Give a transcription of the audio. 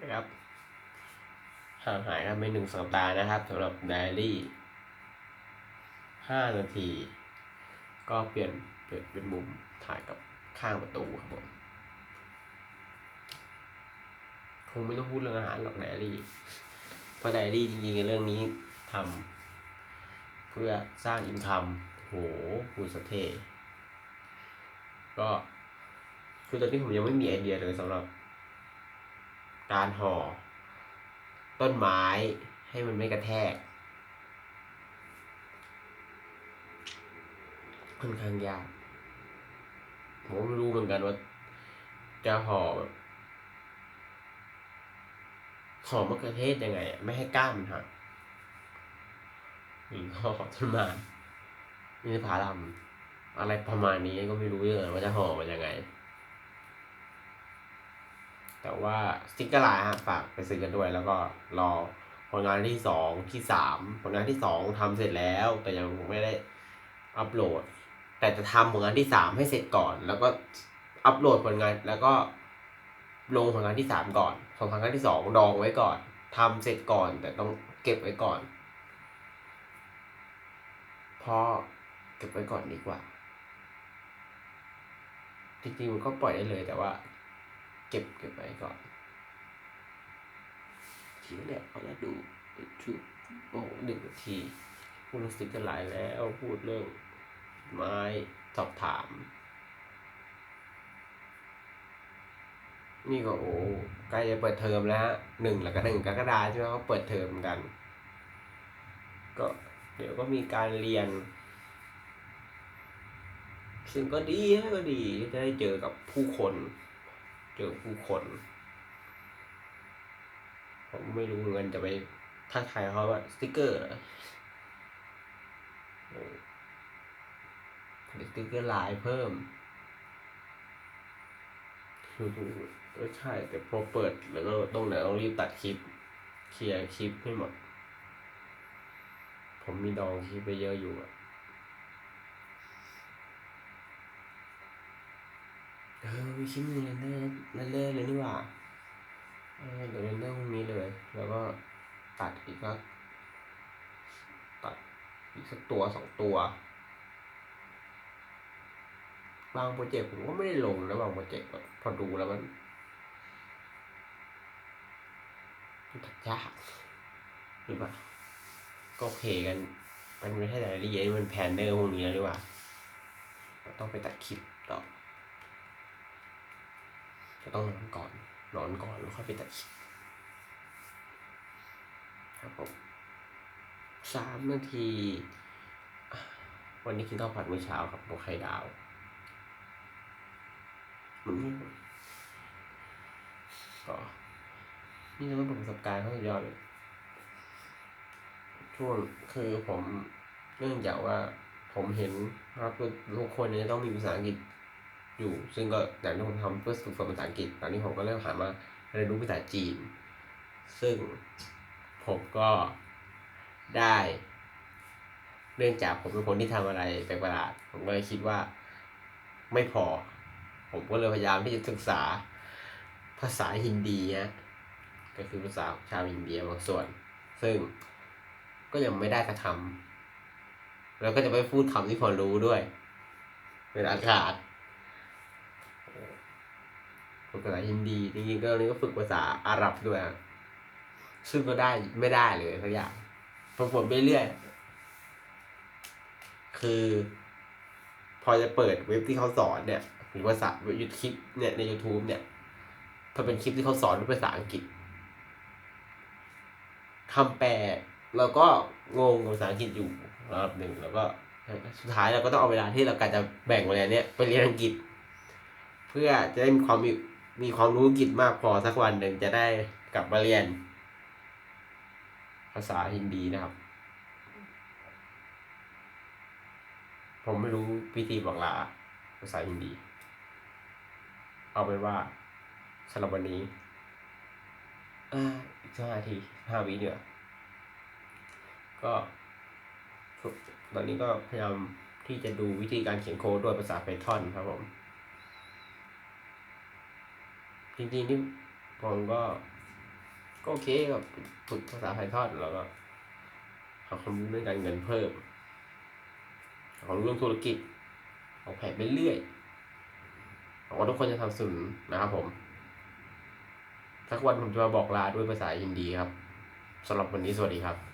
นะครับห่างหายกันไปหนึ่งสัปดาห์นะครับสำหรับไดอารี่ห้านาที ก็เปลี่ยนเปลี่ยนเป็นมุมถ่ายกับข้างประตูครับผมคงไม่ต้องพูดเรื่องอาหารหรอกไดอารี่เพราะไดอารี่จริงๆเรื่องนี้ทำเพื่อสร้างอินคัมโหพูดสเทก็คือตอนนี้ผมยังไม่มีไอเดียเลยสำหรับ การห่อ ต้นไม้ให้มันไม่กระแทก ค่อนข้างยากผมไม่รู้เหมือนกันว่าจะห่อแบบห่อมะเขือเทศยังไง ไม่ให้ก้านมันหักหรือห่อต้นไม้มีผาลำอะไรประมาณนี้ก็ไม่รู้เลยว่าจะห่อมันยังไง แต่ว่าสติ๊กเกอร์ไลน์ฮะฝากไปซื้อกันด้วย แล้วก็รอผลงานที่สองที่สามผลงานที่สองทำเสร็จแล้ว แต่ยังไม่ได้อัปโหลด แต่จะทำผลงานที่สามให้เสร็จก่อน แล้วก็อัปโหลดผลงานแล้วก็ลงผลงานที่สามก่อนผลงานที่สองดองไว้ก่อนทำเสร็จก่อน แต่ต้องเก็บไว้ก่อนพราะเก็บไว้ก่อนดีกว่า จริงๆมันก็ปล่อยได้เลยแต่ว่า เก็บเก็บไว้ก่อนทีนี้เนี่ยเอาละดูชุดโอ้หนึ่งนาทีพูดสติ๊กเกอร์ไลน์แล้วพูดเรื่องไม้สอบถาม นี่ก็โอ้ใกล้จะเปิดเทอมแล้วฮะหนึ่งแล้วก็หนึ่งกรกฎาใช่ไหมเขาเปิดเทอมกัน ก็เดี๋ยวก็มีการเรียน ซึ่งก็ดีฮะก็ดีที่ได้เจอกับผู้คน เจอผู้คน ผมไม่รู้เงินจะไปทักทายเขาว่าสติกเกอร์เหรอโอ้ผลิตสติกเกอร์ลายเพิ่มคือเออใช่แต่พอเปิดแล้วก็ต้องไหนต้องรีบตัดคลิป เคลียร์คลิปให้หมด ผมมีดองคลิปไปเยอะอยู่อะเออ มีคลิปหนึงเรนเดอร์เรนเดอร์เลยนี่หว่าเออเดี๋ยวเรนเดอร์พรุ่งนี้เลย แล้วก็ตัดอีกก็ตัดอีกสักตัวสองตัว บางโปรเจกต์ผมก็ไม่ได้ลงนะบางโปรเจกต์พอดูแล้วมันมันตัดยากหรือเปล่าก็โอเคกัน มันไม่ใช่แต่ละเอียดมันแพนเนอร์พวกนี้แล้วดีกว่าเราต้องไปตัดคลิปต่อ จะต้องนอนก่อน นอนก่อนแล้วค่อยไปตัดคลิปครับผมสามนาที วันนี้กินข้าวผัดมื้อเช้าครับบวกไข่ดาวมันไม่ก็นี่จะต้องเป็นประสบการณ์เขาสุดยอดเลยช่วงคือผมเนื่องจากว่าผมเห็นครับทุกคนเนี่ยจะต้องมีภาษาอังกฤษ อยู่ ซึ่งก็อย่างที่ผมทำเพื่อฝึกฝนภาษาอังกฤษตอนนี้ผมก็เริ่มหามาเรียนรู้ภาษาจีน ซึ่งผมก็ได้เนื่องจากผมเป็นคนที่ทำอะไรแปลกประหลาด ผมก็เลยคิดว่าไม่พอ ผมก็เลยพยายามที่จะศึกษาภาษาฮินดีฮะก็คือภาษาชาวอินเดียบางส่วน ซึ่งก็ยังไม่ได้กระทำแล้วก็จะไปพูดคำที่พอรู้ด้วย เป็นอากาศ ฝึกภาษาฮินดีจริงๆก็ตอนนี้ก็ฝึกภาษาอาหรับด้วยซึ่งก็ได้ไม่ได้เลยสักอย่างผมฝนไปเรื่อยคือ พอจะเปิดเว็บที่เขาสอนเนี่ยหรือภาษายูคลิปเนี่ยใน YouTube เนี่ยพอเป็นคลิปที่เขาสอนด้วยภาษาอังกฤษคำแปลเราก็งงกับภาษาอังกฤษอยู่ระดับหนึ่งแล้วก็สุดท้ายเราก็ต้องเอาเวลาที่เราการจะแบ่งเวลาเนี้ยไปเรียนอังกฤษ เพื่อจะได้มีความมี มีความรู้อังกฤษมากพอสักวันหนึ่งจะได้กลับมาเรียน ภาษาฮินดีนะครับ ผมไม่รู้วิธีบอกลาภาษาฮินดี เอาเป็นว่าสำหรับวันนี้อ่าอีกสักนาทีห้าวิเดียวก็ตอนนี้ก็พยายามที่จะดูวิธีการเขียนโค้ดด้วยภาษา Python ครับผม จริงๆที่ผมก็ ก็โอเคก็ฝึกภาษาไพทอนแล้วก็หาความรู้เรื่องการเงินเพิ่มหาความรู้เรื่องธุรกิจออกแผนไปเรื่อยหวังว่าทุกคนจะทำสนุนนะครับผมสักวันผมจะมาบอกลาด้วยภาษาฮินดีครับสำหรับวันนี้สวัสดีครับ